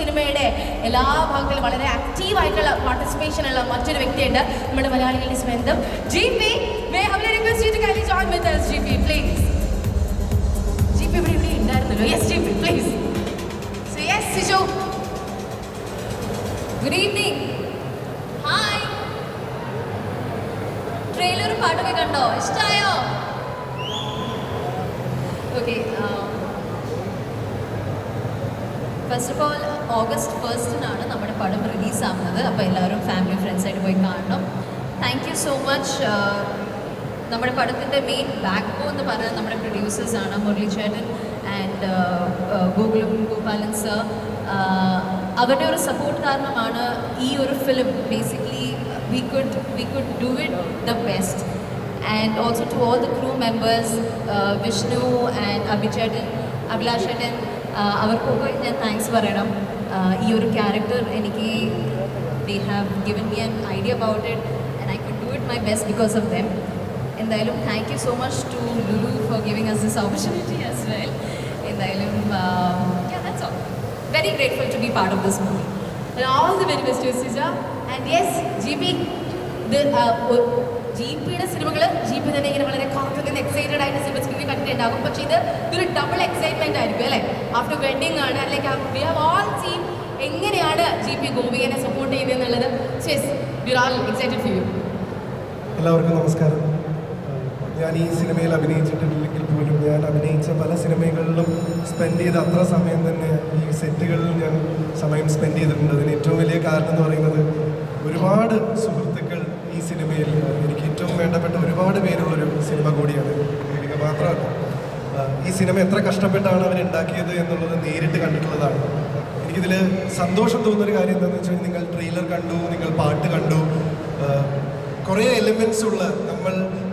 സിനിമയുടെ എല്ലാ ഭാഗങ്ങളിലും വളരെ ആക്റ്റീവ് ആയിട്ടുള്ള പാർട്ടിസിപ്പേഷൻ ഉള്ള മറ്റൊരു വ്യക്തിയുണ്ട് നമ്മുടെ മലയാളികളുടെ സ്വന്തം ജി പി മേ അവരെ റിക്വസ്റ്റ് ചെയ്ത് കാര്യം join with G P please G P ഇവിടെ ഇവിടെ ഉണ്ടായിരുന്നല്ലോ. S G P please Siju. Good evening hi trailer പാട്ടൊക്കെ കണ്ടോ? ഇഷ്ടായോ? Okay first of all August ഫസ്റ്റിനാണ് നമ്മുടെ പടം റിലീസ് അപ്പോൾ എല്ലാവരും ഫാമിലി ഫ്രണ്ട്സായിട്ട് പോയി കാണണം. താങ്ക് യു സോ മച്ച് നമ്മുടെ പടത്തിന്റെ മെയിൻ ബാക്ക് ബോ എന്ന് പറയുന്നത് നമ്മുടെ പ്രൊഡ്യൂസേഴ്സാണ് മുരളി ചേട്ടൻ ആൻഡ് ഗൂഗിളും ഗോപാലൻ സർ അവരുടെ ഒരു സപ്പോർട്ട് കാരണമാണ് ഈ ഒരു film basically we could we could do it the best and also to all the crew members Vishnu and അഭിചേട്ടൻ അഭിലാഷേട്ടൻ അവർക്കൊക്കെ ഞാൻ താങ്ക്സ് പറയണം. ഈ ഒരു ക്യാരക്ടർ എനിക്ക് they have given me an idea about it and I could do it my best because of them എന്തായാലും thank you so much to Lulu for giving us this opportunity as well എന്തായാലും very grateful to be part of this movie all the very best Siju and yes G P G പിയുടെ സിനിമകൾ G P തന്നെ ഇങ്ങനെ വളരെ confidence excited ആയിട്ട് cinema സ്ക്രീനിൽ കണ്ടിട്ടുണ്ടാകും പക്ഷേ ഇത് ഇതൊരു ഡബിൾ എക്സൈറ്റ്മെന്റ് ആയിരിക്കും അല്ലേ? ആഫ്റ്റർ വെഡിങ് ആണ് അല്ലെങ്കിൽ വി ഹാവ് ഓൾ സീൻ എങ്ങനെയാണ് ജി പി ഗോപികനെ സപ്പോർട്ട് വി എക്സൈറ്റഡ് എല്ലാവർക്കും നമസ്കാരം. ഞാൻ ഈ സിനിമയിൽ അഭിനയിച്ചിട്ടില്ലെങ്കിൽ പോലും ഞാൻ അഭിനയിച്ച പല സിനിമകളിലും സ്പെൻഡ് ചെയ്ത അത്ര സമയം തന്നെ ഈ സെറ്റുകളിൽ ഞാൻ സമയം സ്പെൻഡ് ചെയ്തിട്ടുണ്ട്. അതിന് ഏറ്റവും വലിയ കാരണം എന്ന് പറയുന്നത് ഒരുപാട് സുഹൃത്തുക്കൾ ഈ സിനിമയിൽ എനിക്ക് ഏറ്റവും വേണ്ടപ്പെട്ട ഒരുപാട് പേരുള്ളൊരു സിനിമ കൂടിയാണ് എനിക്ക് മാത്രമല്ല. ഈ സിനിമ എത്ര കഷ്ടപ്പെട്ടാണ് അവർ ഉണ്ടാക്കിയത് എന്നുള്ളത് നേരിട്ട് കണ്ടിട്ടുള്ളതാണ്. എനിക്കിതിൽ സന്തോഷം തോന്നുന്ന ഒരു കാര്യം എന്താണെന്ന് വെച്ചാൽ നിങ്ങൾ ട്രെയിലർ കണ്ടു നിങ്ങൾ പാട്ട് കണ്ടു. കുറേ എലിമെൻസ് ഉള്ള നമ്മൾ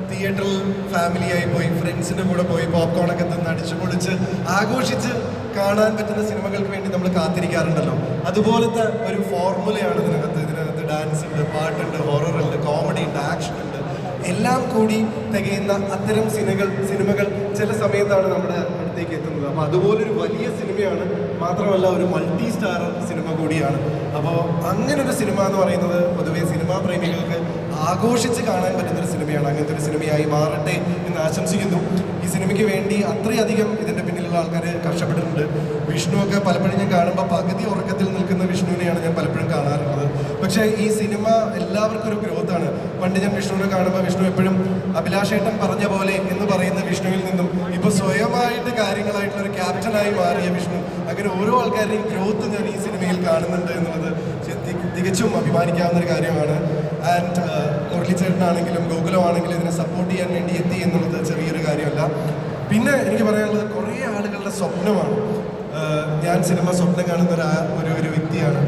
തിയേറ്ററിൽ ഫാമിലിയായി പോയി ഫ്രണ്ട്സിന്റെ കൂടെ പോയി പോപ്കോണൊക്കെ തന്ന് അടിച്ചു പൊളിച്ച് ആഘോഷിച്ച് കാണാൻ പറ്റുന്ന സിനിമകൾക്ക് വേണ്ടി നമ്മൾ കാത്തിരിക്കാറുണ്ടല്ലോ. അതുപോലത്തെ ഒരു ഫോർമുലയാണ് ഇതിനകത്ത്. ഇതിനകത്ത് ഡാൻസ് ഉണ്ട് പാട്ടുണ്ട് ഉണ്ട് കോമഡി ഉണ്ട് ആക്ഷൻ ഉണ്ട്. എല്ലാം കൂടി തികയുന്ന അത്തരം സിനിമകൾ സിനിമകൾ ചില സമയത്താണ് നമ്മുടെ അടുത്തേക്ക് എത്തുന്നത്. അപ്പോൾ അതുപോലൊരു വലിയ സിനിമയാണ് മാത്രമല്ല ഒരു മൾട്ടി സ്റ്റാർ സിനിമ കൂടിയാണ്. അപ്പോൾ അങ്ങനെ ഒരു സിനിമ എന്ന് പറയുന്നത് പൊതുവേ സിനിമാ പ്രേമികൾക്ക് ആഘോഷിച്ച് കാണാൻ പറ്റുന്നൊരു സിനിമയാണ്. അങ്ങനത്തെ ഒരു സിനിമയായി മാറട്ടെ എന്ന് ആശംസിക്കുന്നു. ഈ സിനിമയ്ക്ക് വേണ്ടി അത്രയധികം ഇതിന്റെ പിന്നിലുള്ള ആൾക്കാർ കഷ്ടപ്പെട്ടിട്ടുണ്ട്. വിഷ്ണുവൊക്കെ പലപ്പോഴും ഞാൻ കാണുമ്പോൾ പകുതി ഉറക്കത്തിൽ നിൽക്കുന്ന വിഷ്ണുവിനെയാണ് ഞാൻ പലപ്പോഴും കാണാറുള്ളത്. പക്ഷേ ഈ സിനിമ എല്ലാവർക്കും ഒരു ഗ്രോത്ത് ആണ് പണ്ട് ഞാൻ വിഷ്ണുവിനെ കാണുമ്പോൾ വിഷ്ണു എപ്പോഴും അഭിലാഷേട്ടൻ പറഞ്ഞ പോലെ എന്ന് പറയുന്ന വിഷ്ണുവിൽ നിന്നും ഇപ്പോൾ സ്വയമായിട്ട് കാര്യങ്ങളായിട്ടുള്ള ഒരു ക്യാപ്റ്റനായി മാറിയ വിഷ്ണു. അങ്ങനെ ഓരോ ആൾക്കാരുടെയും ഗ്രോത്ത് ഞാൻ ഈ സിനിമയിൽ കാണുന്നുണ്ട് എന്നുള്ളത് തികച്ചും അഭിമാനിക്കാവുന്ന ഒരു കാര്യമാണ്. ആൻഡ് മുരളിച്ചേട്ടനാണെങ്കിലും ഗോകുലമാണെങ്കിലും ഇതിനെ സപ്പോർട്ട് ചെയ്യാൻ വേണ്ടി എത്തി എന്നുള്ളത് ചെറിയൊരു കാര്യമല്ല. പിന്നെ എനിക്ക് പറയാനുള്ളത് കുറേ ആളുകളുടെ സ്വപ്നമാണ്. ഞാൻ സിനിമ സ്വപ്നം കാണുന്ന ഒരു ഒരു വ്യക്തിയാണ്.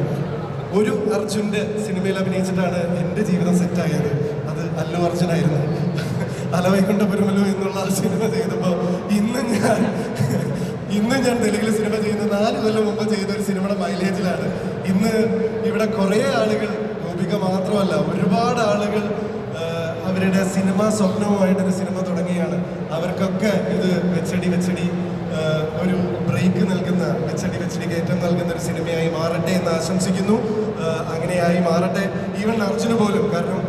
ഒരു അർജുന്റെ സിനിമയിൽ അഭിനയിച്ചിട്ടാണ് എന്റെ ജീവിതം സെറ്റായത്. അത് അല്ലു അർജുനായിരുന്നു. അലവൈകുണ്ട പെരുമലു എന്നുള്ള സിനിമ ചെയ്തപ്പോൾ ഇന്ന് ഞാൻ ഇന്ന് ഞാൻ തെലുങ്കിൽ സിനിമ ചെയ്യുന്ന നാല് കൊല്ലം മുമ്പ് ചെയ്ത ഒരു സിനിമയുടെ മൈലേജിലാണ്. ഇന്ന് ഇവിടെ കുറേ ആളുകൾ ഗോപിക മാത്രമല്ല ഒരുപാട് ആളുകൾ അവരുടെ സിനിമ സ്വപ്നവുമായിട്ടൊരു സിനിമ തുടങ്ങിയാണ്. അവർക്കൊക്കെ ഇത് വെച്ചടി വെച്ചടി. ഒരു ബ്രേക്ക് നൽകുന്ന വെച്ചടി വെച്ചടി കയറ്റം നൽകുന്ന ഒരു സിനിമയായി മാറട്ടെ എന്ന് ആശംസിക്കുന്നു. അങ്ങനെയായി മാറട്ടെ. ഈവൻ അർജുന് പോലും കാരണം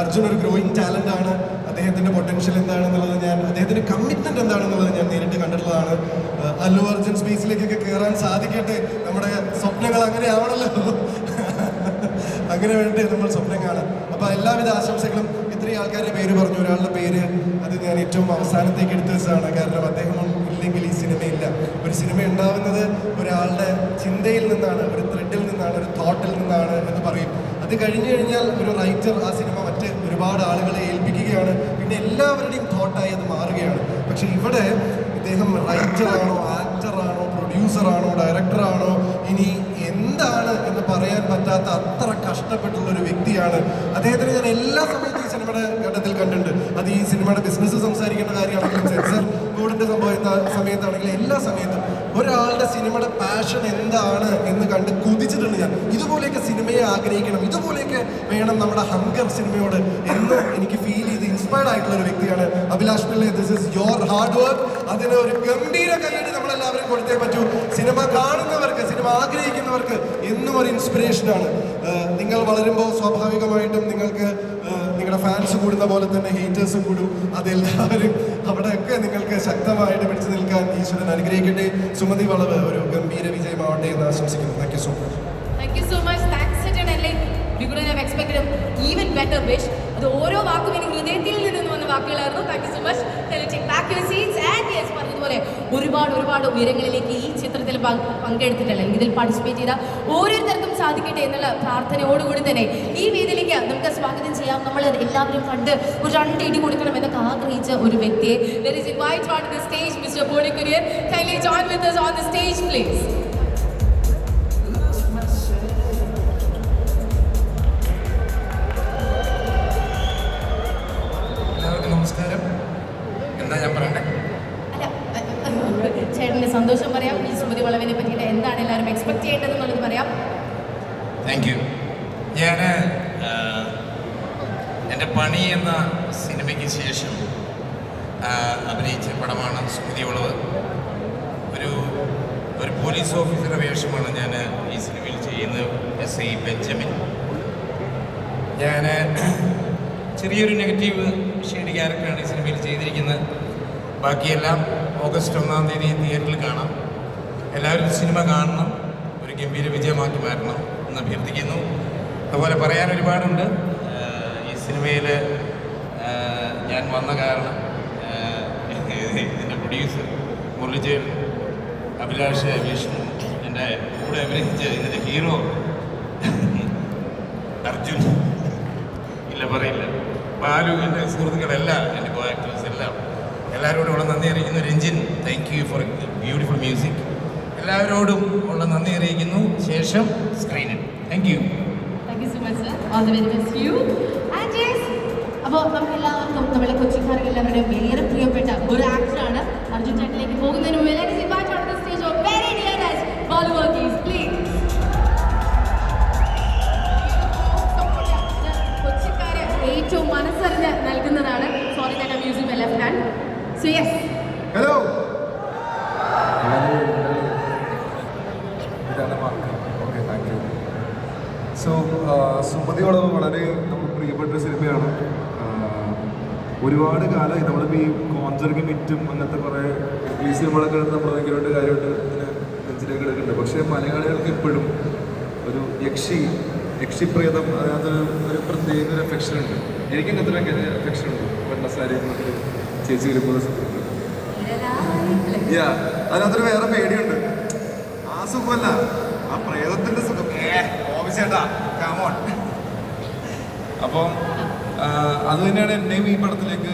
അർജുൻ ഒരു ഗ്രോയിങ് ടാലന്റ് ആണ്. അദ്ദേഹത്തിന്റെ പൊട്ടൻഷ്യൽ എന്താണെന്നുള്ളത് ഞാൻ അദ്ദേഹത്തിന്റെ കമ്മിറ്റ്മെന്റ് എന്താണെന്നുള്ളത് ഞാൻ നേരിട്ട് കണ്ടിട്ടുള്ളതാണ്. അല്ലു അർജുൻ സ്പേസിലേക്കൊക്കെ കയറാൻ സാധിക്കട്ടെ. നമ്മുടെ സ്വപ്നങ്ങൾ അങ്ങനെ ആവണല്ലോ. അങ്ങനെ വേണ്ടി നമ്മൾ സ്വപ്നം കാണാം അപ്പോൾ എല്ലാവിധ ആശംസകളും ഇത്രയും ആൾക്കാരുടെ പേര് പറഞ്ഞു. ഒരാളുടെ പേര് അത് ഞാൻ ഏറ്റവും അവസാനത്തേക്ക് എടുത്തു വെച്ചതാണ്. കാരണം അദ്ദേഹം ഇല്ലെങ്കിൽ ഈ സിനിമയില്ല. ഒരു സിനിമ ഉണ്ടാവുന്നത് ഒരാളുടെ ചിന്തയിൽ നിന്നാണ് ഒരു ത്രെഡിൽ നിന്നാണ് ഒരു തോട്ടിൽ നിന്നാണ് എന്ന് പറയും. അത് കഴിഞ്ഞു കഴിഞ്ഞാൽ ഒരു റൈറ്റർ ആ സിനിമ മറ്റ് ഒരുപാട് ആളുകളെ ഏൽപ്പിക്കുകയാണ്. പിന്നെ എല്ലാവരുടെയും തോട്ടായി അത് മാറുകയാണ്. പക്ഷെ ഇവിടെ ഇദ്ദേഹം റൈറ്ററാണോ ആക്ടറാണോ പ്രൊഡ്യൂസറാണോ ഡയറക്ടറാണോ ഇനി പറയാൻ പറ്റാത്ത അത്ര കഷ്ടപ്പെട്ടുള്ള ഒരു വ്യക്തിയാണ്. അദ്ദേഹത്തിന് ഞാൻ എല്ലാ സമയത്തും ഈ സിനിമയുടെ ഘട്ടത്തിൽ കണ്ടിട്ടുണ്ട്. അത് ഈ സിനിമയുടെ ബിസിനസ് സംസാരിക്കുന്ന കാര്യമാണെങ്കിലും സെൻസർ ബോർഡിന്റെ സംഭവം സമയത്താണെങ്കിലും എല്ലാ സമയത്തും ഒരാളുടെ സിനിമയുടെ പാഷൻ എന്താണ് എന്ന് കണ്ട് കുതിച്ചിട്ടുണ്ട് ഞാൻ. ഇതുപോലെയൊക്കെ സിനിമയെ ആഗ്രഹിക്കണം ഇതുപോലെയൊക്കെ വേണം നമ്മുടെ ഹങ്കർ സിനിമയോട് എന്ന് എനിക്ക് ഫീൽ ചെയ്ത് ഇൻസ്പയർഡ് ആയിട്ടുള്ള ഒരു വ്യക്തിയാണ് Abhilash Pillai this is your hard work അതിന് ഒരു ഗംഭീര കൈയടി ആരെങ്കിലും കൊടുത്തേ പറ്റൂ. സിനിമ കാണുന്നവർക്ക് സിനിമ ആഗ്രഹിക്കുന്നവർക്ക് എന്നും ഒരു ഇൻസ്പിറേഷനാണ് നിങ്ങൾ വളരുമ്പോൾ സ്വാഭാവികമായിട്ടും നിങ്ങൾക്ക് നിങ്ങളുടെ ഫാൻസ് കൂടുന്ന പോലെ തന്നെ ഹേറ്റേഴ്സും കൂടും. അതെല്ലാവരും അവിടെയൊക്കെ നിങ്ങൾക്ക് ശക്തമായിട്ട് പിടിച്ചു നിൽക്കാൻ ഈശ്വരൻ അനുഗ്രഹിക്കട്ടെ. സുമതി വളവ് ഒരു ഗംഭീര വിജയമാവട്ടെ എന്ന് ആശംസിക്കുന്നു. Thank you so much you so much thanks even better ഓരോ വാക്കും എനിക്ക് ഹൃദയത്തിൽ നിന്ന് വന്ന വാക്കുകളായിരുന്നു. Thank you so much back your seats പറഞ്ഞതുപോലെ ഒരുപാട് ഒരുപാട് ഉയരങ്ങളിലേക്ക് ഈ ചിത്രത്തിൽ പങ്ക് അല്ലെങ്കിൽ ഇതിൽ പാർട്ടിസിപ്പേറ്റ് ചെയ്ത ഓരോരുത്തർക്കും സാധിക്കട്ടെ എന്നുള്ള പ്രാർത്ഥനയോടുകൂടി തന്നെ ഈ വേദിയിലേക്ക് നമുക്ക് സ്വാഗതം ചെയ്യാം നമ്മൾ എല്ലാവരും കണ്ട് ഒരു രണ്ട് ഇടി കൊടുക്കണം എന്നൊക്കെ ആഗ്രഹിച്ച ഒരു വ്യക്തിയെ There is invite on the stage, Mr. പോളിക്കുര്യർ. Kindly join with us on the സന്തോഷം പറയാം. ഈ സുമതി വളവിനെ പറ്റിയിട്ട് എന്താണ് എല്ലാവരും എക്സ്പെക്ട് ചെയ്യേണ്ടത് എന്നുള്ളത് പറയാം താങ്ക് യു ഞാൻ എന്റെ പണി എന്ന സിനിമയ്ക്ക് ശേഷം അഭിനയിച്ച പടമാണ് സ്മൃതി ഉളവ് ഒരു ഒരു പോലീസ് ഓഫീസറുടെ വേഷമാണ് ഞാൻ ഈ സിനിമയിൽ ചെയ്യുന്നത് എസ് ഐ ബെഞ്ചമിൻ. ഞാൻ ചെറിയൊരു നെഗറ്റീവ് ഷെയ്ഡ് ക്യാരക്ടറാണ് ഈ സിനിമയിൽ ചെയ്തിരിക്കുന്നത്. ബാക്കിയെല്ലാം ഓഗസ്റ്റ് ഒന്നാം തീയതി തിയേറ്ററിൽ കാണാം. എല്ലാവരും സിനിമ കാണണം. ഒരു ഗംഭീര വിജയമാക്കി മാറ്റണം എന്ന് അഭ്യർത്ഥിക്കുന്നു. അതുപോലെ പറയാൻ ഒരുപാടുണ്ട്. ഈ സിനിമയിൽ ഞാൻ വന്ന കാരണം ഇതിന്റെ പ്രൊഡ്യൂസർ മുരളിജയൻ അഭിലാഷ് വിഷ്ണു എന്റെ കൂടെ അഭിനയിച്ച ഇതിന്റെ ഹീറോ അർജുൻ. ഇല്ല പറയില്ല. ബാലു എന്റെ സുഹൃത്തുക്കളെല്ലാം എന്റെ എല്ലാവരോടും ഉള്ള നന്ദി അറിയിക്കുന്നു. Ranjin thank you for beautiful music എല്ലാവരോടും ഉള്ള നന്ദി അറിയിക്കുന്നു. ശേഷം സ്ക്രീനിൽ താങ്ക് യു അപ്പോൾ നമുക്ക് എല്ലാവർക്കും നമ്മുടെ കൊച്ചിക്കാർക്ക് എല്ലാവരുടെയും വേറെ പ്രിയപ്പെട്ട ഒരു ആക്ടറാണ് അർജുൻ ചേട്ടനിലേക്ക് പോകുന്നതിന് മുമ്പ് please. കൊച്ചിക്കാരെ ഏറ്റവും മനസ്സറിഞ്ഞ് നൽകുന്നതാണ് sorry that I using my left hand so yes. You so സുമതിയോടൊപ്പം വളരെ നമുക്ക് പ്രിയപ്പെട്ട സിനിമയാണ്. ഒരുപാട് കാലമായി നമ്മളിപ്പോൾ ഈ കോൺസർട്ട് മിറ്റും അങ്ങനത്തെ കുറേ ഈ സിനിമകളൊക്കെ നമ്മൾ ഭയങ്കരമായിട്ട് കാര്യമായിട്ട് ഇങ്ങനെ നെഞ്ചിലേക്ക് എടുക്കുന്നുണ്ട് പക്ഷേ മലയാളികൾക്ക് എപ്പോഴും ഒരു യക്ഷി യക്ഷിപ്രേതം അതിനകത്തൊരു ഒരു പ്രത്യേക ഒരു അഫെക്ഷൻ ഉണ്ട്. എനിക്ക് അങ്ങനത്തെ ഒരു അഫെക്ഷൻ ഉണ്ട്. വെണ്ണ സാരി ചേച്ചി വരുമ്പോൾ യാ അതിനകത്തൊരു വേറെ പേടിയുണ്ട്. ആ സുഖമല്ല ആ പ്രേതത്തിന്റെ സുഖം. ഓഫീസേട്ടാ അപ്പം അത് തന്നെയാണ് എന്നെയും ഈ പടത്തിലേക്ക്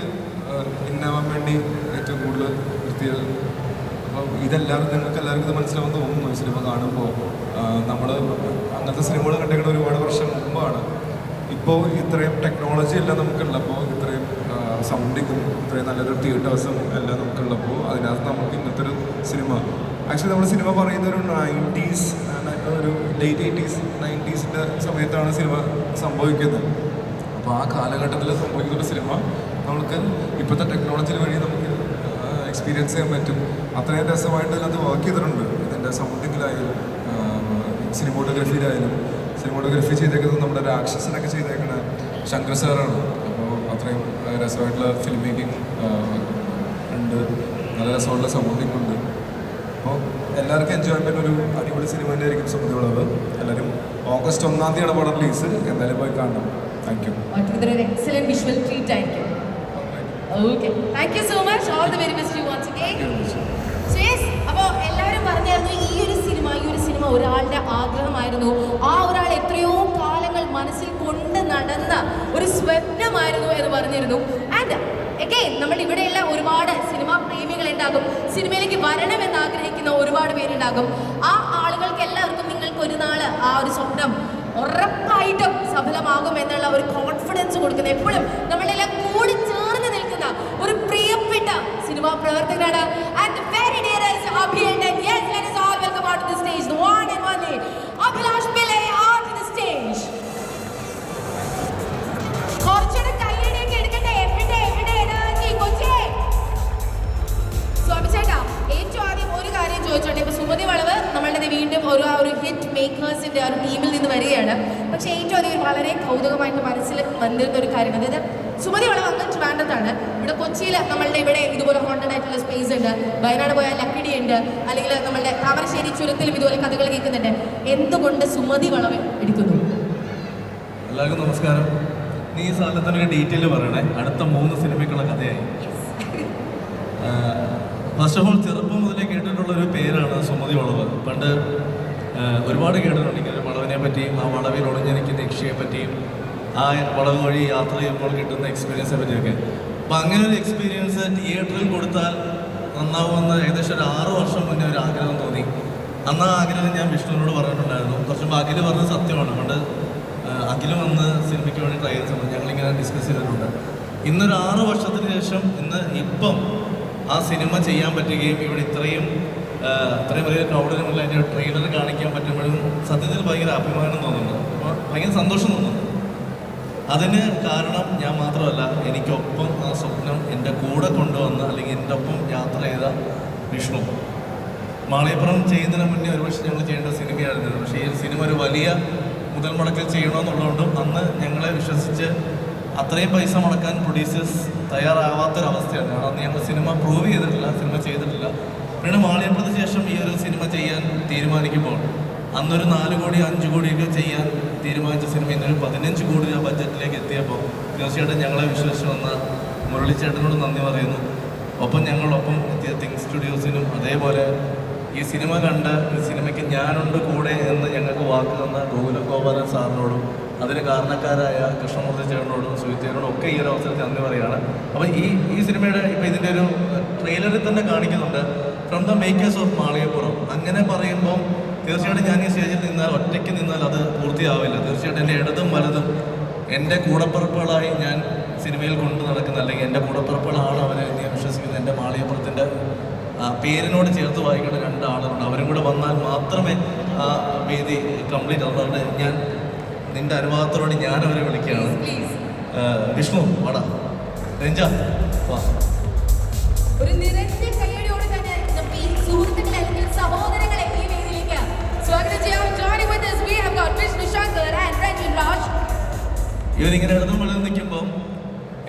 ഇന്നാവാൻ വേണ്ടി ഏറ്റവും കൂടുതൽ വൃത്തിയത് അപ്പം ഇതെല്ലാവരും നിങ്ങൾക്ക് എല്ലാവർക്കും ഇത് മനസ്സിലാവാൻ തോന്നുന്നു സിനിമ കാണുമ്പോൾ. നമ്മൾ അങ്ങനത്തെ സിനിമകൾ കണ്ടിരിക്കുന്ന ഒരുപാട് വർഷം മുമ്പാണ്. ഇപ്പോൾ ഇത്രയും ടെക്നോളജി എല്ലാം നമുക്കുള്ളപ്പോൾ സൗണ്ടിങ്ങും ഇത്രയും നല്ലൊരു തിയേറ്റേഴ്സും എല്ലാം നമുക്കുള്ളപ്പോൾ അതിനകത്ത് നമുക്ക് ഇന്നത്തെ ഒരു സിനിമ. ആക്ച്വലി നമ്മൾ സിനിമ പറയുന്ന ഒരു നയന്റീസ് ഒരു ലേറ്റ് എയ്റ്റീസ് നയന്റീസിന്റെ സമയത്താണ് സിനിമ സംഭവിക്കുന്നത്. അപ്പോൾ ആ കാലഘട്ടത്തിൽ സംഭവിക്കുന്ന ഒരു സിനിമ നമുക്ക് ഇപ്പോഴത്തെ ടെക്നോളജി വഴി നമുക്ക് എക്സ്പീരിയൻസ് ചെയ്യാൻ പറ്റും. അത്രയും രസമായിട്ട് അതിനകത്ത് വർക്ക് ചെയ്തിട്ടുണ്ട്. ഇതിന്റെ സൗണ്ടിങ്ങിലായാലും സിനിമോട്ടോഗ്രഫിയിലായാലും സിനിമോട്ടോഗ്രഫി ചെയ്തേക്കുന്നത് നമ്മുടെ രാക്ഷസനൊക്കെ ചെയ്തേക്കണ ശങ്കർ സാറാണ് രസമായിട്ടുള്ള ഫിലിം മേക്കിംഗ് ഉണ്ട്. നല്ല രസമുള്ള സൗണ്ടിങ് ഉണ്ട്. അപ്പോൾ എല്ലാവർക്കും എൻജോയ്മെന്റ് ഒരു അടിപൊളി സിനിമ തന്നെ ആയിരിക്കും സുമതി വളവ് എല്ലാവരും ഓഗസ്റ്റ് ഒന്നാം തീയതിയാണ് പടം റിലീസ് എന്തായാലും പോയി കാണണം. താങ്ക് യു ഇതൊരു എക്സലന്റ് വിഷ്വൽ ട്രീറ്റ് ആയിരിക്കും. Okay thank you so much all the very best you once again അപ്പോൾ എല്ലാവരും പറഞ്ഞായിരുന്നു ഈ ഒരു സിനിമ ഈ ഒരു സിനിമ ഒരാളുടെ ആഗ്രഹമായിരുന്നു. ആ ഒരാൾ എത്രയോ മനസ്സിൽ കൊണ്ട് നടന്ന ഒരു സ്വപ്നമായിരുന്നു എന്ന് പറഞ്ഞിരുന്നു. ആൻഡ് എഗെയിൻ നമ്മൾ ഇവിടെയുള്ള ഒരുപാട് സിനിമാ പ്രേമികൾ ഉണ്ടാകും. സിനിമയിലേക്ക് വരണമെന്ന് ആഗ്രഹിക്കുന്ന ഒരുപാട് പേരുണ്ടാകും. ആ ആളുകൾക്ക് എല്ലാവർക്കും നിങ്ങൾക്ക് ഒരു നാൾ ആ ഒരു സ്വപ്നം ഉറപ്പായിട്ടും സഫലമാകും എന്നുള്ള ഒരു കോൺഫിഡൻസ് കൊടുക്കുന്ന എപ്പോഴും നമ്മളെല്ലാം കൂടി ചേർന്ന് നിൽക്കുന്ന ഒരു പ്രിയപ്പെട്ട സിനിമാ പ്രവർത്തകനാണ് അടുത്ത മൂന്ന് സിനിമയ്ക്കുള്ള കഥയായി. ഫസ്റ്റ് ഓഫ് ഓൾ ചെറുപ്പം മുതലേ കേട്ടിട്ടുള്ള ഒരു പേരാണ് സുമതി വളവ്. പണ്ട് ഒരുപാട് കേട്ടിട്ടുണ്ട് ഇങ്ങനെ വളവിനെ പറ്റിയും ആ വളവിൽ ഒളിഞ്ഞിരിക്കുന്ന രക്ഷയെ പറ്റിയും ആ വളവ് വഴി യാത്ര ചെയ്യുമ്പോൾ കിട്ടുന്ന എക്സ്പീരിയൻസിനെ പറ്റിയൊക്കെ. അപ്പം അങ്ങനെ ഒരു എക്സ്പീരിയൻസ് തിയേറ്ററിൽ കൊടുത്താൽ നന്നാവുമെന്ന് ഏകദേശം ഒരു ആറ് വർഷം മുന്നേ ഒരു ആഗ്രഹം തോന്നി. അന്ന് ആ ആഗ്രഹം ഞാൻ വിഷ്ണുവിനോട് പറഞ്ഞിട്ടുണ്ടായിരുന്നു. കുറച്ച് അഖിൽ പറഞ്ഞത് സത്യമാണ്. പണ്ട് അഖിലും വന്ന് സിനിമയ്ക്ക് വേണ്ടി ട്രൈ ചെയ്തിട്ടുണ്ട് ഞങ്ങളിങ്ങനെ ഡിസ്കസ് ചെയ്തിട്ടുണ്ട്. ഇന്നൊരു ആറ് വർഷത്തിന് ശേഷം ഇന്ന് ഇപ്പം ആ സിനിമ ചെയ്യാൻ പറ്റുകയും ഇവിടെ ഇത്രയും ഇത്രയും വലിയ ക്രൗഡിന് മുന്നിൽ അതിന്റെ ട്രെയിലർ കാണിക്കാൻ പറ്റുമ്പോഴും സത്യത്തിൽ ഭയങ്കര അഭിമാനം തോന്നുന്നു. ഭയങ്കര സന്തോഷം തോന്നുന്നു. അതിന് കാരണം ഞാൻ മാത്രമല്ല എനിക്കൊപ്പം ആ സ്വപ്നം എന്റെ കൂടെ കൊണ്ടുവന്ന അല്ലെങ്കിൽ എന്റെ ഒപ്പം യാത്ര ചെയ്ത വിഷ്ണു. മാളിയപ്പുറം ചെയ്യുന്നതിന് മുന്നേ ഒരുപക്ഷെ ഞങ്ങൾ ചെയ്യേണ്ട സിനിമയായിരുന്നു. പക്ഷേ ഈ സിനിമ ഒരു വലിയ മുതൽ മുടക്കൽ ചെയ്യണമെന്നുള്ളതുകൊണ്ടും അന്ന് ഞങ്ങളെ വിശ്വസിച്ച് അത്രയും പൈസ മുടക്കാൻ പ്രൊഡ്യൂസേഴ്സ് തയ്യാറാവാത്തൊരവസ്ഥയാണ്. കാരണം ഞങ്ങൾ സിനിമ പ്രൂവ് ചെയ്തിട്ടില്ല സിനിമ ചെയ്തിട്ടില്ല. പിന്നെ മാളിയപ്പത്തിന് ശേഷം ഈ ഒരു സിനിമ ചെയ്യാൻ തീരുമാനിക്കുമ്പോൾ അന്നൊരു നാല് കോടി അഞ്ച് കോടിയൊക്കെ ചെയ്യാൻ തീരുമാനിച്ച സിനിമ ഇന്നൊരു പതിനഞ്ച് കോടി രൂപ ബഡ്ജറ്റിലേക്ക് എത്തിയപ്പോൾ തീർച്ചയായിട്ടും ഞങ്ങളെ വിശ്വസിച്ച് വന്ന മുരളിച്ചേട്ടനോട് നന്ദി പറയുന്നു. ഒപ്പം ഞങ്ങളൊപ്പം എത്തിയ തിങ് സ്റ്റുഡിയോസിനും അതേപോലെ ഈ സിനിമ കണ്ട് ഈ സിനിമയ്ക്ക് ഞാനുണ്ട് കൂടെ എന്ന് ഞങ്ങൾക്ക് വാക്ക് തന്ന ഗോകുല ഗോപാലൻ സാറിനോടും അതിന് കാരണക്കാരായ കൃഷ്ണമൂർത്തി ചേട്ടനോടും സുഹിത്തേനോടും ഒക്കെ ഈ ഒരു അവസരത്തിൽ നന്ദി പറയുകയാണ്. അപ്പോൾ ഈ ഈ സിനിമയുടെ ഇപ്പോൾ ഇതിന്റെ ഒരു ട്രെയിലറിൽ തന്നെ കാണിക്കുന്നുണ്ട്. From the makers of Malikappuram. അങ്ങനെ പറയുമ്പോൾ തീർച്ചയായിട്ടും ഞാൻ ഈ സ്റ്റേജിൽ നിന്നാൽ ഒറ്റയ്ക്ക് നിന്നാൽ അത് പൂർത്തിയാവില്ല. തീർച്ചയായിട്ടും എന്റെ ഇടതും വലതും എന്റെ കൂടപ്പിറപ്പുകളായി ഞാൻ സിനിമയിൽ കൊണ്ടു നടക്കുന്ന അല്ലെങ്കിൽ എന്റെ കൂടപ്പിറപ്പുകളാണ് അവരെ ഞാൻ വിശ്വസിക്കുന്നത് എന്റെ മാളികപ്പുറത്തിന്റെ പേരിനോട് ചേർത്ത് വായിക്കേണ്ട രണ്ടാളുണ്ട്. അവരും കൂടെ വന്നാൽ മാത്രമേ ആ വേദി കംപ്ലീറ്റ് അതുകൊണ്ട് ഞാൻ നിന്റെ അനുവാദത്തോടെ ഞാൻ അവരെ വിളിക്കുകയാണ്. വിഷ്ണു വാടാ. രഞ്ജ വാ. ഒരു നിറഞ്ഞ കൈയടിയോടെ തന്നെ നമുക്ക് ഈ സുഹൃത്തുക്കളെ അല്ലെങ്കിൽ സഹോദരങ്ങളെ ഈ വേദിയിലേക്ക് സ്വാഗതം ചെയ്യാം join with us, we have got Vishnu Shankar and Ranjan Raj. ഇവരിങ്ങനെ എഴുതും വെള്ളം നിൽക്കുമ്പോൾ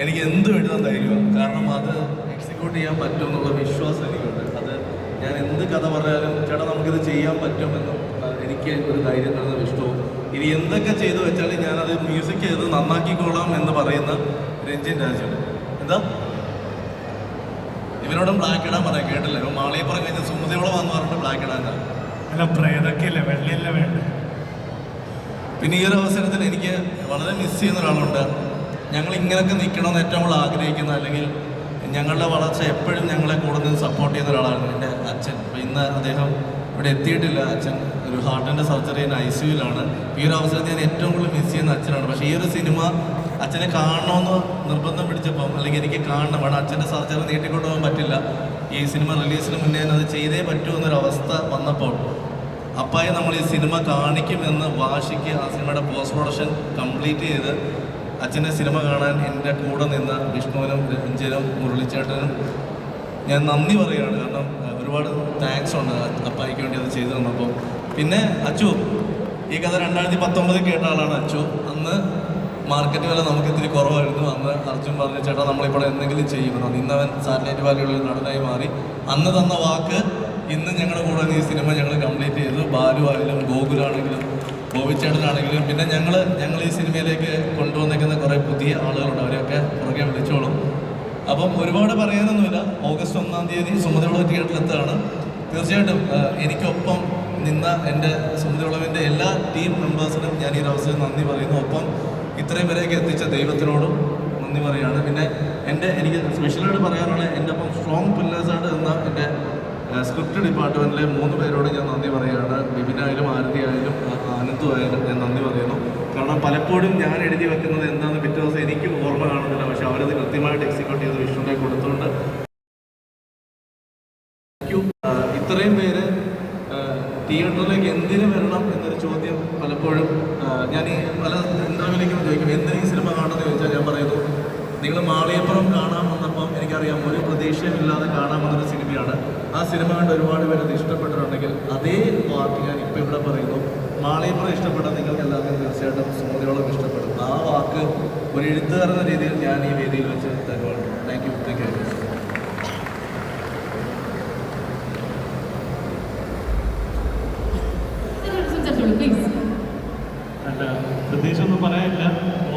എനിക്ക് എന്തും എഴുതാൻ ധൈര്യമാണ് കാരണം അത് എക്സിക്യൂട്ട് ചെയ്യാൻ പറ്റും എന്നുള്ള വിശ്വാസം എനിക്കുണ്ട്. അത് ഞാൻ എന്ത് കഥ പറഞ്ഞാലും ചേട്ടാ നമുക്കിത് ചെയ്യാൻ പറ്റുമെന്നും എനിക്ക് ഒരു ധൈര്യം തരുന്ന വിഷ്ണുവും ഇനി എന്തൊക്കെ ചെയ്തു വെച്ചാലും ഞാനത് മ്യൂസിക് ചെയ്ത് നന്നാക്കിക്കോളാം എന്ന് പറയുന്ന രഞ്ജിൻ രാജു എന്താ? ഇവനോടും ബ്ലാക്ക് ഇടാൻ പറയാം കേട്ടില്ല? ഇവൻ മാളിയപ്പുറം കഴിഞ്ഞ സുമതിയോളം വന്ന് പറഞ്ഞിട്ട് ബ്ലാക്ക് ഇടാൻ അല്ല പ്രേതൊക്കെ ഇല്ലേ വെള്ളിയല്ല വേണ്ടത് പിന്നെ ഈ ഒരു അവസരത്തിൽ എനിക്ക് വളരെ മിസ് ചെയ്യുന്ന ഒരാളുണ്ട്. ഞങ്ങൾ ഇങ്ങനെയൊക്കെ നിൽക്കണമെന്ന് ഏറ്റവും കൂടുതൽ ആഗ്രഹിക്കുന്ന അല്ലെങ്കിൽ ഞങ്ങളുടെ വളർച്ച എപ്പോഴും ഞങ്ങളെ കൂടുതൽ സപ്പോർട്ട് ചെയ്യുന്ന ഒരാളാണ് എന്റെ അച്ഛൻ. അപ്പോൾ ഇന്ന് അദ്ദേഹം ഇവിടെ എത്തിയിട്ടില്ല അച്ഛൻ. ഒരു ഹാർട്ടിന്റെ സർജറി ഐ സിയുലാണ് ഈ ഒരു അവസരത്തിൽ ഞാൻ ഏറ്റവും കൂടുതൽ മിസ് ചെയ്യുന്ന അച്ഛനാണ്. പക്ഷേ ഈ ഒരു സിനിമ അച്ഛനെ കാണണമെന്ന് നിർബന്ധം പിടിച്ചപ്പം അല്ലെങ്കിൽ എനിക്ക് കാണണം അവിടെ അച്ഛന്റെ സർജറി നീട്ടിക്കൊണ്ടു പോകാൻ പറ്റില്ല. ഈ സിനിമ റിലീസിന് മുന്നേ അത് ചെയ്തേ പറ്റൂ എന്നൊരവസ്ഥ വന്നപ്പോൾ അപ്പായി നമ്മൾ ഈ സിനിമ കാണിക്കുമെന്ന് വാശിക്ക് ആ സിനിമയുടെ പോസ്റ്റ് പ്രൊഡക്ഷൻ കംപ്ലീറ്റ് ചെയ്ത് അച്ഛന്റെ സിനിമ കാണാൻ എന്റെ കൂടെ നിന്ന വിഷ്ണുവിനും രഞ്ജനും മുരളിച്ചേട്ടനും ഞാൻ നന്ദി പറയുകയാണ്. കാരണം ഒരുപാട് താങ്ക്സ് ഉണ്ട് അപ്പായിക്ക് വേണ്ടി അത് ചെയ്തു തന്നപ്പോൾ. പിന്നെ അച്ചു ഈ കഥ രണ്ടായിരത്തി പത്തൊമ്പതിൽ കേട്ട ആളാണ് അച്ചു. അന്ന് മാർക്കറ്റ് വില നമുക്ക് ഇത്തിരി കുറവായിരുന്നു. അന്ന് അർജുൻ പറഞ്ഞു ചേട്ടാ നമ്മളിപ്പോൾ എന്തെങ്കിലും ചെയ്യുമെന്ന്? ഇന്ന് അവൻ സാറ്റലൈറ്റ് വാലിയുള്ള നടനായി മാറി. അന്ന് തന്ന വാക്ക് ഇന്ന് ഞങ്ങളുടെ കൂടെ ഈ സിനിമ ഞങ്ങൾ കംപ്ലീറ്റ് ചെയ്തു. ബാലു ആയാലും ഗോകുലാണെങ്കിലും ഗോപിച്ചേട്ടനാണെങ്കിലും. പിന്നെ ഞങ്ങൾ ഞങ്ങൾ ഈ സിനിമയിലേക്ക് കൊണ്ടുവന്നിരിക്കുന്ന കുറേ പുതിയ ആളുകളുണ്ട്. അവരെയൊക്കെ പുറകെ വിളിച്ചോളും. അപ്പം ഒരുപാട് പറയാനൊന്നുമില്ല. ഓഗസ്റ്റ് ഒന്നാം തീയതി സുമതിയുള്ള തിയേറ്ററിലെത്താണ് തീർച്ചയായിട്ടും എനിക്കൊപ്പം നിന്ന എന്റെ സുമതിയുളവിന്റെ എല്ലാ ടീം മെമ്പേഴ്സിനും ഞാൻ ഈ ഒരു അവസരം നന്ദി പറയുന്നു. ഒപ്പം ഇത്രയും വരെയൊക്കെ എത്തിച്ച ദൈവത്തിനോടും നന്ദി പറയുകയാണ്. പിന്നെ എന്റെ എനിക്ക് സ്പെഷ്യലായിട്ട് പറയാനുള്ള എന്റെ ഒപ്പം സ്ട്രോങ് പില്ലേഴ്സായിട്ട് നിന്ന എന്റെ സ്ക്രിപ്റ്റ് ഡിപ്പാർട്ട്മെന്റിലെ മൂന്ന് പേരോട് ഞാൻ നന്ദി പറയുകയാണ്. ബിബിനായാലും ആരതി ആയാലും ആനന്ദു ആയാലും ഞാൻ നന്ദി പറയുന്നു. കാരണം പലപ്പോഴും ഞാൻ എഴുതി വെക്കുന്നത് എന്താണെന്ന് പിറ്റേ ദിവസം എനിക്കും ഓർമ്മ കാണുന്നില്ല. പക്ഷെ അവരത് കൃത്യമായിട്ട് എക്സിക്യൂട്ട് ചെയ്ത് വിഷ്ണുവിനെ കൊടുത്തുകൊണ്ട് ഇത്രയും പേര് തിയേറ്ററിലേക്ക് എന്തിനു വരണം എന്നൊരു ചോദ്യം പലപ്പോഴും ഞാൻ ഈ പല ഇന്റർവ്യൂവിലേക്കും ചോദിക്കും എന്തിനു ഈ സിനിമ കാണണമെന്ന് ചോദിച്ചാൽ ഞാൻ പറയുന്നു നിങ്ങൾ മാളിയപ്പുറം കാണാൻ വന്നപ്പം എനിക്കറിയാം ഒരു പ്രതീക്ഷയും ഇല്ലാതെ കാണാൻ വന്നൊരു സിനിമയാണ്. ആ സിനിമ കണ്ട് ഒരുപാട് പേര് അത് ഇഷ്ടപ്പെട്ടിട്ടുണ്ടെങ്കിൽ അതേ വാക്ക് ഞാൻ ഇപ്പം ഇവിടെ പറയുന്നു. മാളിയപ്പുറം ഇഷ്ടപ്പെട്ട നിങ്ങൾക്ക് എല്ലാവർക്കും തീർച്ചയായിട്ടും സുമതിയോളം ഇഷ്ടപ്പെടും. ആ വാക്ക് ഒരു എഴുത്തുകാരെന്ന രീതിയിൽ ഞാൻ ഈ വേദിയിൽ വെച്ച് തരുവാണ് താങ്ക് യു താങ്ക് യു സംസാരിച്ചോളൂ പ്ലീസ് അല്ല പ്രത്യേകിച്ച് ഒന്നും പറയാനില്ല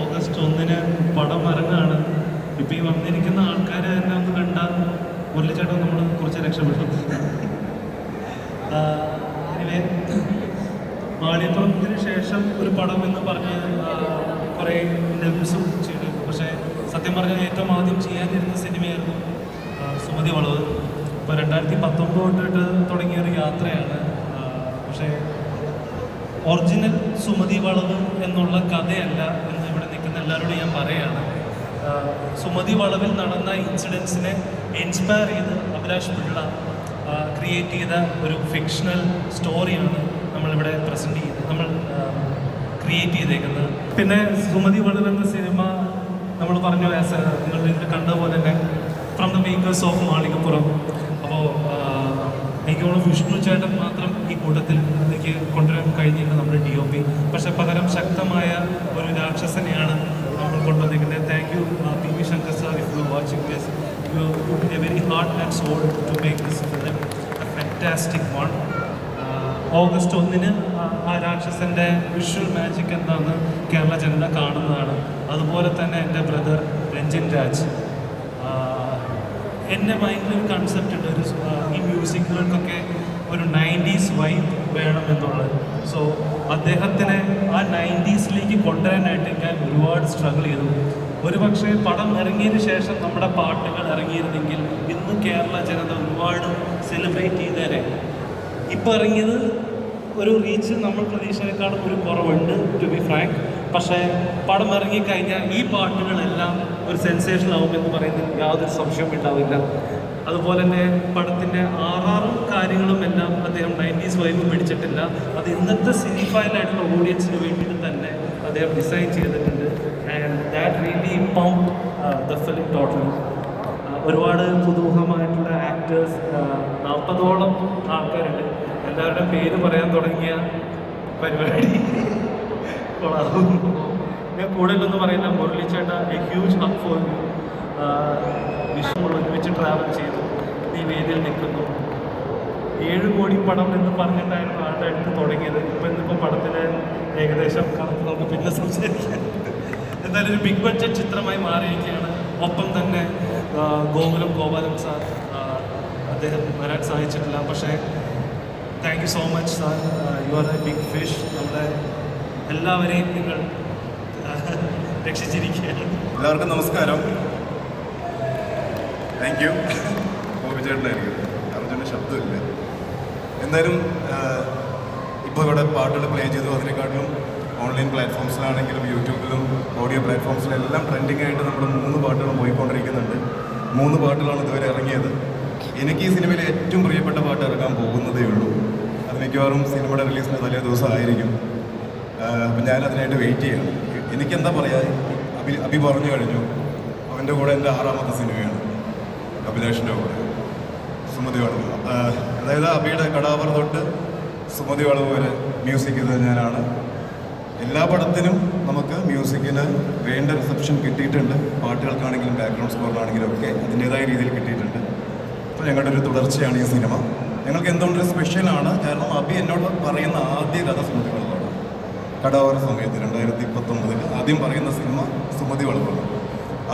ഓഗസ്റ്റ് ഒന്നിന് പടം ഇറങ്ങാണ് ഇപ്പം ഈ വന്നിരിക്കുന്ന ആൾക്കാരെ തന്നെ ഒന്ന് കണ്ടാൽ മുരളിച്ചേട്ടൻ നമ്മൾ എനിവേ മാളിയപ്പുറത്തിന് ശേഷം ഒരു പടം എന്ന് പറഞ്ഞ് കുറെ നെൽസും ചെയ്തു. പക്ഷേ സത്യം പറഞ്ഞാൽ ഏറ്റവും ആദ്യം ചെയ്യാനിരുന്ന സിനിമയായിരുന്നു സുമതി വളവ്. ഇപ്പോൾ രണ്ടായിരത്തി പത്തൊമ്പത് തൊട്ടിട്ട് തുടങ്ങിയ ഒരു യാത്രയാണ് പക്ഷേ ഒറിജിനൽ സുമതി വളവ് എന്നുള്ള കഥയല്ല എന്ന് ഇവിടെ നിൽക്കുന്ന എല്ലാവരോടും ഞാൻ പറയുകയാണ് സുമതി വളവിൽ നടന്ന ഇൻസിഡൻസിനെ ഇൻസ്പയർ ചെയ്ത് അഭിലാഷ് പിള്ള ക്രിയേറ്റ് ചെയ്ത ഒരു ഫിക്ഷണൽ സ്റ്റോറിയാണ് നമ്മളിവിടെ പ്രസന്റ് ചെയ്ത് നമ്മൾ ക്രിയേറ്റ് ചെയ്തേക്കുന്നത്. പിന്നെ സുമതി വളരുന്ന സിനിമ നമ്മൾ പറഞ്ഞു ആസ് നിങ്ങൾ ഇതിൽ കണ്ടതുപോലെ പോലെ തന്നെ from the makers of Malikappuram. അപ്പോൾ എനിക്ക് തോന്നുന്നു വിഷ്ണു ചേട്ടൻ മാത്രം ഈ കൂട്ടത്തിൽ എനിക്ക് കൊണ്ടുവരാൻ കഴിഞ്ഞില്ല നമ്മുടെ ഡി ഒ പി പക്ഷെ പകരം ശക്തമായ ഒരു രാക്ഷസനെയാണ് നമ്മൾ കൊണ്ടുവന്നിരിക്കുന്നത്. Thank you P V Shankar sir if you watching this you very heart and soul to make this film a fantastic one. August ഒന്നിന് ആ- രാക്ഷസന്റെ വിഷ്വൽ മാജിക് എന്താണ് കേരള ജനത കാണുന്നതാണ്. അതുപോലെ തന്നെ എന്റെ ബ്രദർ രഞ്ജിൻ രാജ്. എന്റെ മൈൻഡിൽ കൺസെപ്റ്റ് ഉണ്ട്. ഒരു ഈ മ്യൂസിക്കുകൾക്കൊക്കെ ഒരു നയന്റീസ് വൈബ് വേണമെന്നുള്ളത് സോ അദ്ദേഹത്തിനെ ആ നയന്റീസിലേക്ക് കൊണ്ടുവരാനായിട്ട് ഞാൻ ഒരുപാട് സ്ട്രഗിൾ ചെയ്തു. ഒരു പക്ഷേ പടം ഇറങ്ങിയതിന് ശേഷം നമ്മുടെ പാട്ടുകൾ ഇറങ്ങിയിരുന്നെങ്കിൽ ഇന്ന് കേരള ജനത ഒരുപാട് സെലിബ്രേറ്റ് ചെയ്തേനെ. ഇപ്പോൾ ഇറങ്ങിയത് ഒരു റീച്ച് നമ്മൾ പ്രതീക്ഷയെക്കാളും ഒരു കുറവുണ്ട് ടു ബി ഫ്രാങ്ക് പക്ഷേ പടം ഇറങ്ങിക്കഴിഞ്ഞാൽ ഈ പാട്ടുകളെല്ലാം ഒരു സെൻസേഷൻ എന്ന് പറയുന്നതിൽ യാതൊരു സംശയവും ഉണ്ടാവില്ല. അതുപോലെ തന്നെ പടത്തിന്റെ ആറാറും കാര്യങ്ങളും എല്ലാം അദ്ദേഹം നയന്റീസ് വൈബ് പിടിച്ചിട്ടില്ല. അത് ഇന്നത്തെ സിനിഫൈലായിട്ടുള്ള ഓഡിയൻസിന് വേണ്ടിയിട്ട് തന്നെ അദ്ദേഹം ഡിസൈൻ ചെയ്തിട്ടുണ്ട്. പമ്പ് ദ ഫിലിം ടോട്ടൽ ഒരുപാട് പുതുമുഖമായിട്ടുള്ള ആക്ടേഴ്സ് നാൽപ്പതോളം ആൾക്കാരുണ്ട്. എല്ലാവരുടെയും പേര് പറയാൻ തുടങ്ങിയ പരിപാടി. കൊള്ളാവും ഞാൻ കൂടുതലൊന്നും പറയുന്ന മുരളി ചേട്ട a huge hub for Vishnu ഒരുമിച്ച് ട്രാവൽ ചെയ്തു. നീ വേദിയിൽ നിൽക്കുന്നു. ഏഴ് കോടി പടം എന്ന് പറഞ്ഞിട്ടായിരുന്നു ആളുടെ അടുത്ത് തുടങ്ങിയത്. ഇപ്പം ഇന്നിപ്പോൾ പടത്തിന് ഏകദേശം കണക്ക് നമുക്ക് പിന്നെ സംസാരിക്കാം. എന്തായാലും ഒരു ബിഗ് ബഡ്ജറ്റ് ചിത്രമായി മാറിയിരിക്കുകയാണ്. ഒപ്പം തന്നെ ഗോകുലം ഗോപാലം സാർ അദ്ദേഹം വരാൻ സാധിച്ചിട്ടില്ല. പക്ഷേ thank you so much sir you are a big fish നമ്മുടെ എല്ലാവരെയും നിങ്ങൾ രക്ഷിച്ചിരിക്കുകയാണ്. എല്ലാവർക്കും നമസ്കാരം. താങ്ക് യു ഗോപിച്ചേട്ടനായിരിക്കും അർജുന്റെ ശബ്ദമില്ല എന്തായാലും ഇപ്പോൾ ഇവിടെ പാട്ടുകൾ പ്ലേ ചെയ്തു. അതിനെക്കാട്ടിലും ഓൺലൈൻ പ്ലാറ്റ്ഫോംസിലാണെങ്കിലും യൂട്യൂബിലും ഓഡിയോ പ്ലാറ്റ്ഫോംസിലും എല്ലാം ട്രെൻഡിങ് ആയിട്ട് നമ്മുടെ മൂന്ന് പാട്ടുകൾ പോയിക്കൊണ്ടിരിക്കുന്നുണ്ട്. മൂന്ന് പാട്ടുകളാണ് ഇതുവരെ ഇറങ്ങിയത്. എനിക്ക് ഈ സിനിമയിൽ ഏറ്റവും പ്രിയപ്പെട്ട പാട്ട് ഇറങ്ങാൻ പോകുന്നതേ ഉള്ളൂ. അത് മിക്കവാറും സിനിമയുടെ റിലീസിന് തലേ ദിവസം ആയിരിക്കും. അപ്പം ഞാൻ അതിനായിട്ട് വെയിറ്റ് ചെയ്യണം. എനിക്കെന്താ പറയുക അഭി അഭി പറഞ്ഞു കഴിഞ്ഞു. അവന്റെ കൂടെ എന്റെ ആറാമത്തെ സിനിമയാണ്. അഭിലാഷിന്റെ കൂടെ. സുമതി വളവ് അതായത് അബിയുടെ കടാവർ തൊട്ട് സുമതി വളവ് വരെ മ്യൂസിക് ചെയ്തത് ഞാനാണ്. എല്ലാ പടത്തിനും നമുക്ക് മ്യൂസിക്കിന് വേണ്ട റിസപ്ഷൻ കിട്ടിയിട്ടുണ്ട്. പാട്ടുകൾക്കാണെങ്കിലും ബാക്ക്ഗ്രൗണ്ട് സ്കോറിനാണെങ്കിലും ഒക്കെ അതിന്റേതായ രീതിയിൽ കിട്ടിയിട്ടുണ്ട്. അപ്പോൾ ഞങ്ങളുടെ ഒരു തുടർച്ചയാണ് ഈ സിനിമ. ഞങ്ങൾക്ക് എന്തുകൊണ്ടൊരു സ്പെഷ്യലാണ് കാരണം അബി എന്നോട് പറയുന്ന ആദ്യ കഥ സുമതി വളവാണ് കടാവര സമയത്ത് രണ്ടായിരത്തി പത്തൊമ്പതിൽ ആദ്യം പറയുന്ന സിനിമ സുമതി വളവാണ്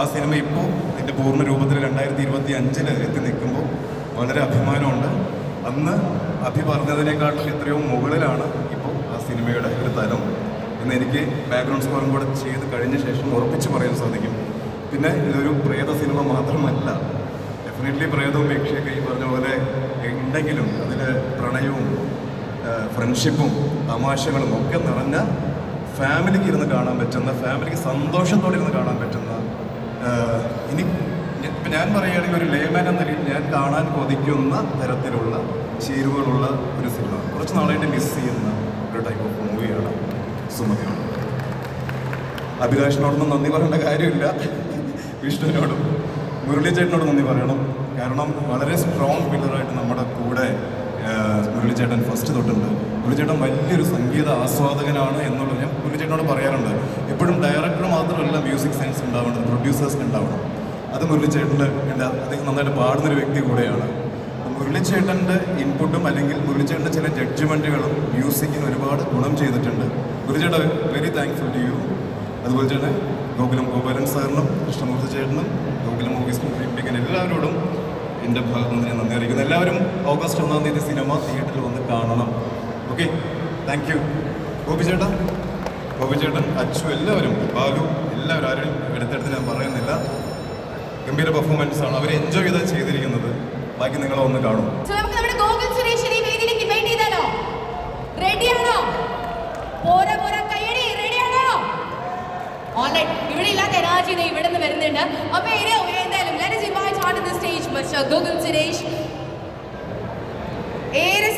ആ സിനിമ ഇപ്പോൾ എന്റെ പൂർണ രൂപത്തിൽ രണ്ടായിരത്തി ഇരുപത്തി അഞ്ചിൽ എത്തി നിൽക്കുമ്പോൾ വളരെ അഭിമാനമുണ്ട്. അന്ന് അഭി പറഞ്ഞതിനേക്കാളും എത്രയോ മുകളിലാണ് ഇപ്പോൾ ആ സിനിമയുടെ ഒരു തലം. എന്ന് എനിക്ക് ബാക്ക്ഗ്രൗണ്ട് സ്കോറും കൂടെ ചെയ്ത് കഴിഞ്ഞ ശേഷം ഉറപ്പിച്ച് പറയാൻ സാധിക്കും. പിന്നെ ഇതൊരു പ്രേത സിനിമ മാത്രമല്ല. ഡെഫിനറ്റ്ലി പ്രേതവും യക്ഷയൊക്കെ ഈ പറഞ്ഞ പോലെ ഉണ്ടെങ്കിലും അതിൽ പ്രണയവും ഫ്രണ്ട്ഷിപ്പും തമാശകളും ഒക്കെ നിറഞ്ഞ ഫാമിലിക്ക് ഇരുന്ന് കാണാൻ പറ്റുന്ന ഫാമിലിക്ക് സന്തോഷത്തോടെ ഇരുന്ന് കാണാൻ പറ്റുന്ന ഇനി ഞാൻ പറയുകയാണെങ്കിൽ ഒരു ലേമാൻ എന്ന രീതിയിൽ ഞാൻ കാണാൻ കൊതിക്കുന്ന തരത്തിലുള്ള ചേരുവകളുള്ള ഒരു സിനിമ കുറച്ച് നാളായിട്ട് മിസ് ചെയ്യുന്ന ഒരു ടൈപ്പ് ഓഫ് മൂവിയാണ് സുമതിയോട് അഭിലാഷിനോടൊന്നും നന്ദി പറയേണ്ട കാര്യമില്ല. വിഷ്ണുവിനോടും മുരളി ചേട്ടനോട് നന്ദി പറയണം. കാരണം വളരെ സ്ട്രോങ് പില്ലറായിട്ട് നമ്മുടെ കൂടെ മുരളീചേട്ടൻ മുരളിച്ചേട്ടൻ ഫസ്റ്റ് തൊട്ടുണ്ട്. മുരളീചേട്ടൻ വലിയൊരു സംഗീത ആസ്വാദകനാണ് എന്നുള്ളത് ഞാൻ മുരളീചേട്ടനോട് പറയാറുണ്ട്. എപ്പോഴും ഡയറക്ടർ മാത്രമല്ല മ്യൂസിക് സയൻസ് ഉണ്ടാവേണ്ടത് പ്രൊഡ്യൂസേഴ്സിന് ഉണ്ടാവണം. അത് മുരളിച്ചേട്ടന്റെ എന്റെ അദ്ദേഹം നന്നായിട്ട് പാടുന്നൊരു വ്യക്തി കൂടെയാണ്. മുരളിച്ചേട്ടന്റെ ഇൻപുട്ടും അല്ലെങ്കിൽ മുരളിച്ചേട്ടന്റെ ചില ജഡ്ജ്മെന്റുകളും മ്യൂസിക്കിന് ഒരുപാട് ഗുണം ചെയ്തിട്ടുണ്ട്. മുരളിച്ചേട്ടൻ വെരി താങ്ക്ഫുൾ ടു യു അതുപോലെ തന്നെ ഗോകുലം ഗോപാലൻ സാറിനും കൃഷ്ണമൂർത്തി ചേട്ടനും ഗോകുലം മൂവീസിനും പ്രേമിപ്പിക്കുന്ന എല്ലാവരോടും എന്റെ ഭാഗത്തു നിന്ന് ഞാൻ നന്ദി അറിയിക്കുന്നു. എല്ലാവരും ഓഗസ്റ്റ് ഒന്നാം തീയതി സിനിമ തിയേറ്ററിൽ വന്ന് കാണണം. ഓക്കെ താങ്ക് യു ഗോപി ചേട്ടാ. ഗോപി ചേട്ടൻ അച്ചു എല്ലാവരും ബാലു എല്ലാവരും ആരും എടുത്തെടുത്ത് ഞാൻ പറയുന്നില്ല. ഗംഭീര പെർഫോമൻസ് ആണ്. അവർ എൻജോയ് ചെയ്താൽ ചെയ്തിരിക്കുന്നത്. ബാക്കി നിങ്ങൾ ഒന്ന് കാണും. ഇവിടെ എനർജി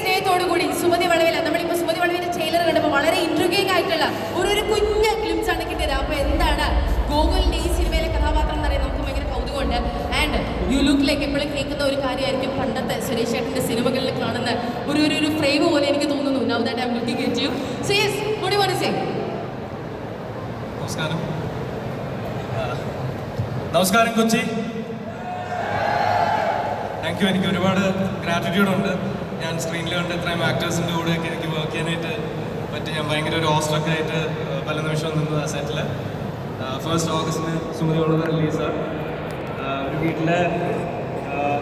സ്നേഹത്തോടു കൂടി വളവില. നമ്മളിപ്പോൾ കണ്ടപ്പോൾ വളരെ ഇൻട്രിഗിങ് ആയിട്ടുള്ള ഒരു ഒരു കുഞ്ഞ് ക്ലിപ്സ് ആണ് കിട്ടിയത്. അപ്പോൾ എന്താണ് ഗോകുലിന്റെ ഈ സിനിമയിലെ കഥാപാത്രം എന്ന് പറയുന്നത് നമുക്ക് ഭയങ്കര കൗതുകമുണ്ട് ആൻഡ് യു ലുക്ക് ലൈക്ക് എപ്പോഴും കേൾക്കുന്ന ഒരു കാര്യമായിരിക്കും പണ്ടത്തെ സുരേഷ് ഏട്ടന്റെ സിനിമകളിൽ കാണുന്ന ഒരു ഒരു ഒരു ഫ്രെയിം പോലെ എനിക്ക് തോന്നുന്നു. Now that I'm looking at you so yes to say? നമസ്കാരം. നമസ്കാരം കൊച്ചി. താങ്ക് യു എനിക്ക് ഒരുപാട് ഗ്രാറ്റിറ്റ്യൂഡ് ഉണ്ട്. ഞാൻ സ്ക്രീനിൽ കണ്ട് ഇത്രയും ആക്ടേഴ്സിന്റെ കൂടെയൊക്കെ എനിക്ക് വർക്ക് ചെയ്യാനായിട്ട് പറ്റി ഞാൻ ഭയങ്കര ഒരു ഓസ്ട്രക്ക് ആയിട്ട് പല നിമിഷവും നിന്നു ആ സെറ്റിൽ ഫസ്റ്റ് ഓഗസ്റ്റിന് സുമതിയുള്ള റിലീസാണ് വീട്ടിലെ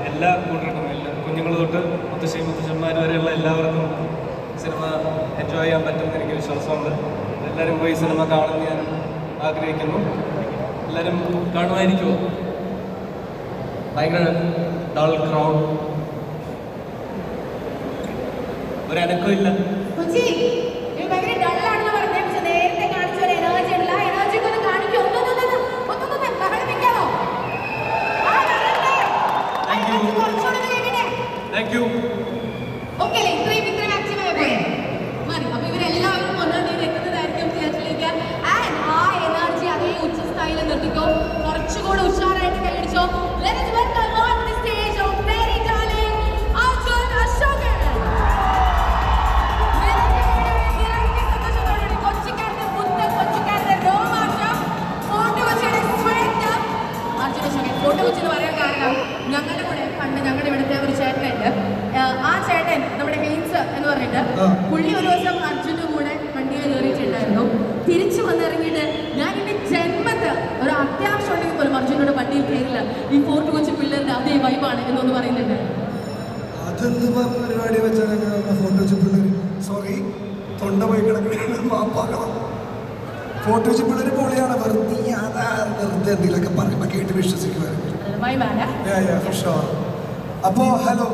എല്ലാ കൂട്ടർക്കും എല്ലാ കുഞ്ഞുങ്ങൾ തൊട്ട് മുത്തശ്ശി മുത്തശ്ശന്മാർ വരെയുള്ള എല്ലാവർക്കും സിനിമ എൻജോയ് ചെയ്യാൻ പറ്റുമെന്ന് എനിക്ക് വിശ്വാസമുണ്ട്. എല്ലാവരും പോയി സിനിമ കാണാൻ ഞാൻ ആഗ്രഹിക്കുന്നു. എല്ലാവരും കാണുമായിരിക്കുമോ? ഭയങ്കര ഡൾ ക്രൗഡ് ഒരനക്കം താങ്ക് യു പറഞ്ഞിട്ട് പുള്ളി ഒരു ദിവസം അർജുന്റെ കൂടെ വണ്ടിയിൽ കയറിയിട്ടുണ്ടായിരുന്നു. തിരിച്ചു വന്നിറങ്ങിയിട്ട് ഞാൻ എന്റെ ജന്മത്ത് ഒരു അത്യാവശ്യം ഉണ്ടെങ്കിൽ പോലും അർജുനോട് വണ്ടിയിൽ കയറില്ല. ഈ ഫോർട്ട് കൊച്ചി പിള്ളേരുടെ അതേ വൈബാണ് എന്നൊന്ന് പറയുന്നുണ്ട്. അപ്പോ പരിപാടി വെച്ചാൽ ഫോട്ടോ വെച്ച പിള്ളേർ സോറി തൊണ്ട പോയി കിടക്കുന്ന മാപ്പാക്കണം ഫോട്ടോ വെച്ച പിള്ളേർ പൊളിയാണ്. വെറുതെ അതാ വെറുതെ എന്തെങ്കിലുമൊക്കെ പറയുമ്പോൾ കേട്ട് വിശ്വസിക്കുമായിരുന്നു വൈബാണ്. അപ്പോൾ ഹലോ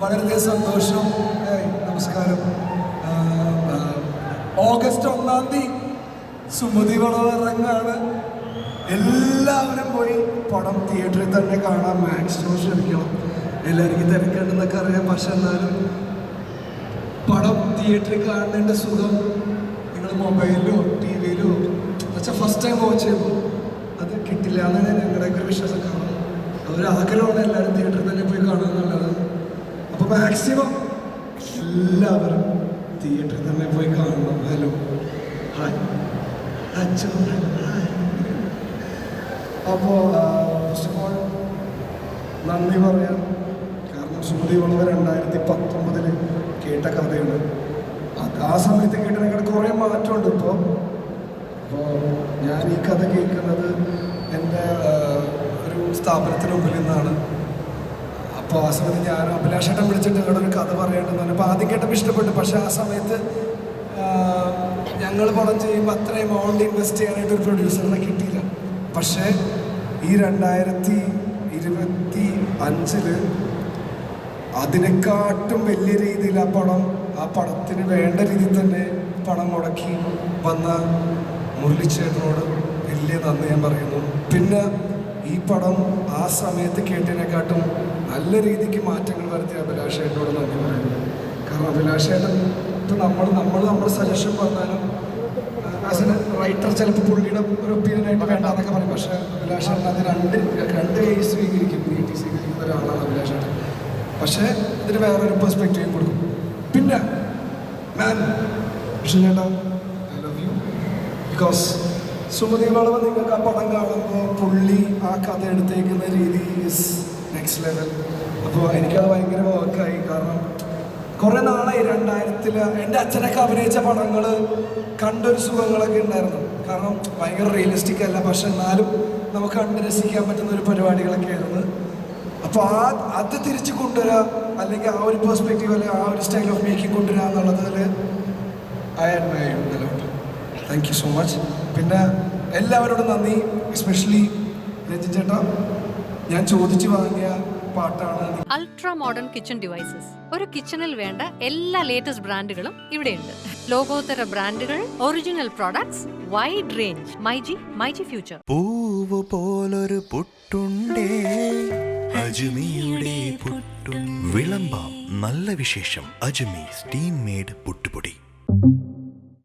വളരെയധികം സന്തോഷം. നമസ്കാരം. ഓഗസ്റ്റ് ഒന്നാം തീയതി സുമതി വളവിറങ്ങാണ് എല്ലാവരും പോയി പടം തിയേറ്ററിൽ തന്നെ കാണാൻ മാക്സിമം ശ്രമിക്കണം എല്ലാവർക്കും തിരക്കുണ്ടെന്നൊക്കെ അറിയാം. പക്ഷെ എന്നാലും പടം തിയേറ്ററിൽ കാണുന്നതിന്റെ സുഖം നിങ്ങൾ മൊബൈലിലോ ടി വിയിലോ പക്ഷെ ഫസ്റ്റ് ടൈം വാച്ച് ചെയ്യുമ്പോൾ അത് കിട്ടില്ല. എന്നാണ് ഞങ്ങളുടെയൊക്കെ വിശ്വാസം. കാരണം അതൊരു ആഗ്രഹമാണ് എല്ലാവരും തിയേറ്ററിൽ തന്നെ പോയി കാണുക എന്നുള്ളത്. അപ്പോൾ മാക്സിമം എല്ലാവരും തിയേറ്ററിൽ തന്നെ പോയി കാണണം. ഹലോ. ഹായ്. അച്ഛൻ അപ്പോൾ ഫസ്റ്റ് ഓഫ് ഓൾ നന്ദി പറയാം. കാരണം സുമതി ഉള്ളവർ രണ്ടായിരത്തി പത്തൊമ്പതിൽ കേട്ട കഥയാണ്. അത് ആ സമയത്ത് കേട്ടതിനേക്കാൾ കുറേ മാറ്റമുണ്ട്. ഇപ്പോൾ അപ്പോൾ ഞാൻ ഈ കഥ കേൾക്കുന്നത് എന്റെ ഒരു സ്ഥാപനത്തിന് മുമ്പിൽ നിന്നാണ്. അപ്പോൾ ആ സമയത്ത് ഞാൻ അഭിലാഷേട്ടൻ വിളിച്ചിട്ട് ഒരു കഥ പറഞ്ഞു. അപ്പോൾ ആദ്യം കേട്ടപ്പോൾ ഇഷ്ടപ്പെട്ടു. പക്ഷേ ആ സമയത്ത് ഞങ്ങൾ പടം ചെയ്യുമ്പോൾ അത്രയും എമൗണ്ട് ഇൻവെസ്റ്റ് ചെയ്യാനായിട്ട് ഒരു പ്രൊഡ്യൂസറിനെ കിട്ടിയില്ല. പക്ഷേ ഈ രണ്ടായിരത്തി ഇരുപത്തി അഞ്ചിൽ അതിനെക്കാട്ടും വലിയ രീതിയിൽ ആ പടം ആ പടത്തിന് വേണ്ട രീതിയിൽ തന്നെ പണം മുടക്കി വന്ന മുരളിച്ചേട്ടനോട് വലിയ നന്ദി ഞാൻ പറയുന്നു. പിന്നെ ഈ പടം ആ സമയത്ത് കേട്ടതിനെക്കാട്ടും നല്ല രീതിക്ക് മാറ്റങ്ങൾ വരുത്തിയ അഭിലാഷേട്ടനോട് നന്ദി പറയുന്നു. കാരണം അഭിലാഷേട്ടൻ ഇപ്പം നമ്മൾ നമ്മൾ നമ്മുടെ സജഷൻ പറഞ്ഞാലും ആസ് എ റൈറ്റർ ചിലപ്പോൾ പുള്ളിയുടെ ഒരു ഒപ്പീനിയൻ ആയിട്ട് വേണ്ട എന്നൊക്കെ പറയും. പക്ഷേ അഭിലാഷേട്ടൻ അത് രണ്ട് രണ്ട് കൈ സ്വീകരിക്കും നീട്ടി സ്വീകരിക്കുന്ന ഒരാളാണ് അഭിലാഷേട്ടൻ. പക്ഷേ ഇതിന് വേറൊരു പെർസ്പെക്റ്റീവ് കൊടുക്കും. പിന്നെ മാൻ വിഷ്ണു ചേട്ടാ I love you because Sumathi Valavu നിങ്ങൾക്ക് ആ പടം കാണുമ്പോൾ പുള്ളി ആ കഥ എടുത്തേക്കുന്ന രീതി നെക്സ്റ്റ് ലെവൽ അപ്പോൾ എനിക്കത് ഭയങ്കര വർക്കായി കാരണം കുറേ നാളായി രണ്ടായിരത്തിൽ എന്റെ അച്ഛനൊക്കെ അഭിനയിച്ച പടങ്ങൾ കണ്ടൊരു സുഖങ്ങളൊക്കെ ഉണ്ടായിരുന്നു. കാരണം ഭയങ്കര റിയലിസ്റ്റിക് അല്ല. പക്ഷെ എന്നാലും നമുക്ക് കണ്ട് രസിക്കാൻ പറ്റുന്ന ഒരു പരിപാടികളൊക്കെ ആയിരുന്നു. അപ്പോൾ ആ അത് തിരിച്ചു കൊണ്ടുവരാ അല്ലെങ്കിൽ ആ ഒരു പെർസ്പെക്റ്റീവ് അല്ലെങ്കിൽ ആ ഒരു സ്റ്റൈൽ ഓഫ് മേക്കിംഗ് കൊണ്ടുവരിക എന്നുള്ളതിൽ I a lot thank you so much പിന്നെ എല്ലാവരോടും നന്ദി. എസ്പെഷ്യലി രഞ്ജിൻ ചേട്ടാ ഞാൻ ചോദിച്ചു വാങ്ങിയ പാട്ടാണ് അൾട്രാ മോഡേൺ കിച്ചൺ ഡിവൈസസ് ഒരു കിച്ചണിൽ വേണ്ട എല്ലാ ലേറ്റസ്റ്റ് ബ്രാൻഡുകളും ഇവിടെയുണ്ട്. ലോകോത്തര ബ്രാൻഡുകൾ original products wide range myG myG future പൂവ് പോലൊരു പുട്ടുണ്ടേ? അജ്മിയുടെ പുട്ടും വിളമ്പാം നല്ല വിശേഷം. അജ്മി സ്റ്റീം മേഡ് പുട്ടുപൊടി.